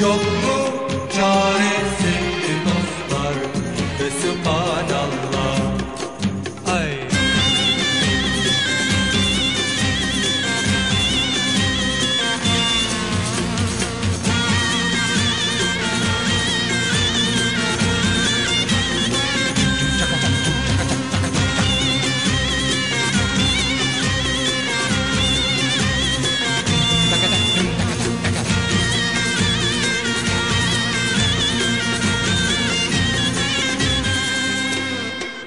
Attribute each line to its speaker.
Speaker 1: Yok mu çaresi dostlar? Kösü